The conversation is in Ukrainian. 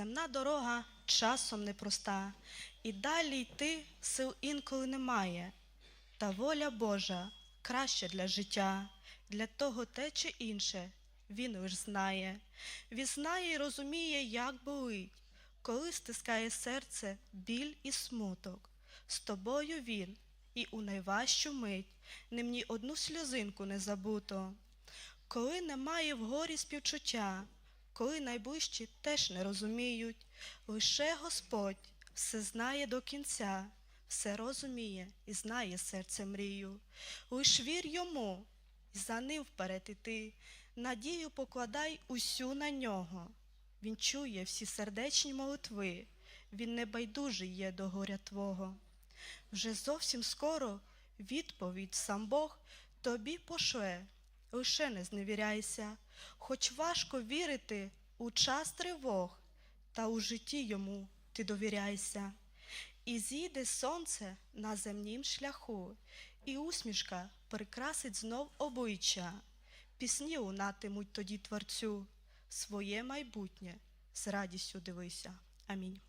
Земна дорога часом непроста, і далі йти сил інколи немає. Та воля Божа краще для життя, для того те чи інше він лиш знає. Він знає і розуміє, як болить, коли стискає серце біль і смуток. З тобою він, і у найважчу мить ним ні одну сльозинку не забуто. Коли немає в горі співчуття, коли найближчі теж не розуміють, лише Господь все знає до кінця, все розуміє і знає серце мрію. Лиш вір йому, і за ним вперед іти, надію покладай усю на нього. Він чує всі сердечні молитви, він небайдужий є до горя Твого. Вже зовсім скоро відповідь сам Бог тобі пошле, лише не зневіряйся, хоч важко вірити у час тривог, та у житті йому ти довіряйся. І зійде сонце на земнім шляху, і усмішка прикрасить знов обличчя. Пісні лунатимуть тоді творцю, своє майбутнє з радістю дивися. Амінь.